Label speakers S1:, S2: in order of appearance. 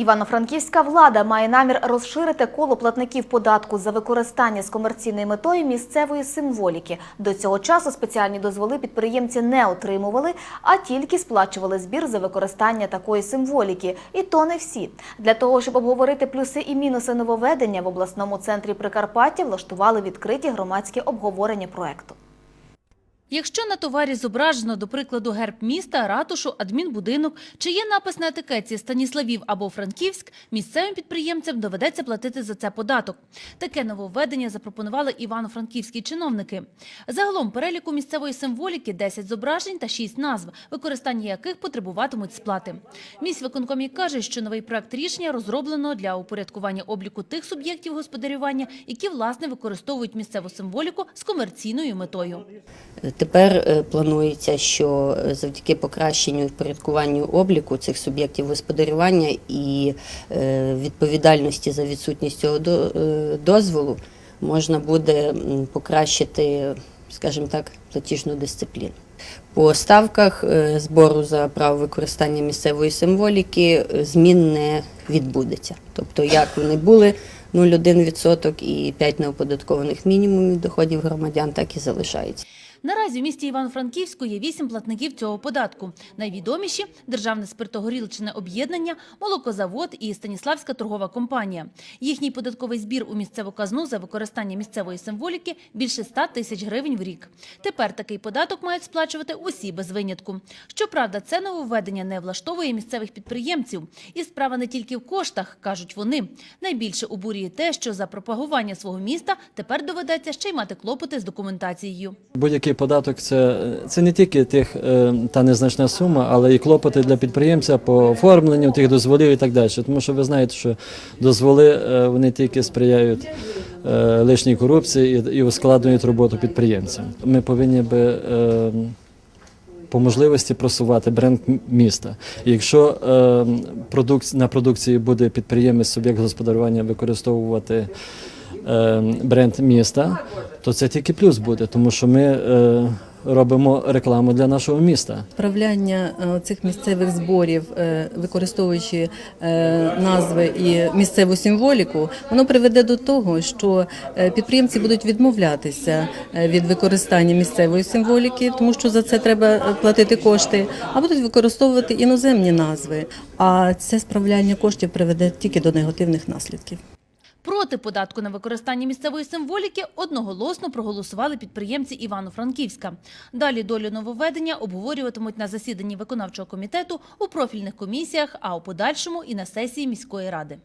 S1: Івано-Франківська влада має намір розширити коло платників податку за використання з комерційною метою місцевої символіки. До цього часу спеціальні дозволи підприємці не отримували, а тільки сплачували збір за використання такої символіки. І то не всі. Для того, щоб обговорити плюси і мінуси нововведення, в обласному центрі Прикарпаття влаштували відкриті громадські обговорення проекту.
S2: Якщо на товарі зображено, до прикладу, герб міста, ратушу, адмінбудинок, чи є напис на етикетці Станіславів або Франківськ, місцевим підприємцям доведеться платити за це податок. Таке нововведення запропонували івано-франківські чиновники. Загалом переліку місцевої символіки 10 зображень та 6 назв, використання яких потребуватимуть сплати. Міськвиконкомі каже, що новий проект рішення розроблено для упорядкування обліку тих суб'єктів господарювання, які власне використовують місцеву символіку з комерційною метою.
S3: Тепер е, планується, що е, завдяки покращенню і впорядкуванню обліку цих суб'єктів господарювання і е, відповідальності за відсутність цього до- дозволу можна буде покращити, скажімо так, платіжну дисципліну. По ставках збору за право використання місцевої символіки змін не відбудеться. Тобто, як вони були 0,1% і 5 неоподаткованих мінімумів доходів громадян, так і залишаються.
S2: Наразі в місті Івано-Франківську є вісім платників цього податку. Найвідоміші – Державне спиртогорілчне об'єднання, Молокозавод і Станіславська торгова компанія. Їхній податковий збір у місцеву казну за використання місцевої символіки – більше 100 тисяч гривень в рік. Тепер такий податок мають сплачувати усі без винятку. Щоправда, це нововведення не влаштовує місцевих підприємців. І справа не тільки в коштах, кажуть вони. Найбільше обурює те, що за пропагування свого міста тепер доведеться ще й мати клопоти з документацією.
S4: Будь-який податок це, це не тільки тих е, та незначна сума, але і клопоти для підприємця по оформленню тих дозволів і так далі. Тому що ви знаєте, що дозволи е, вони тільки сприяють е, лишній корупції і, ускладнюють роботу підприємцям. Ми повинні би. По можливості просувати бренд міста. Якщо е, продукц- на продукції буде підприємець суб'єкт господарювання використовувати бренд міста, то це тільки плюс буде, тому що ми е, робимо рекламу для нашого міста.
S5: Справляння е, цих місцевих зборів, е, використовуючи назви і місцеву символіку, воно приведе до того, що підприємці будуть відмовлятися від використання місцевої символіки, тому що за це треба платити кошти, а будуть використовувати іноземні назви. А це справляння коштів приведе тільки до негативних наслідків.
S2: Проти податку на використання місцевої символіки одноголосно проголосували підприємці Івано-Франківська. Далі долю нововведення обговорюватимуть на засіданні виконавчого комітету у профільних комісіях, а у подальшому і на сесії міської ради.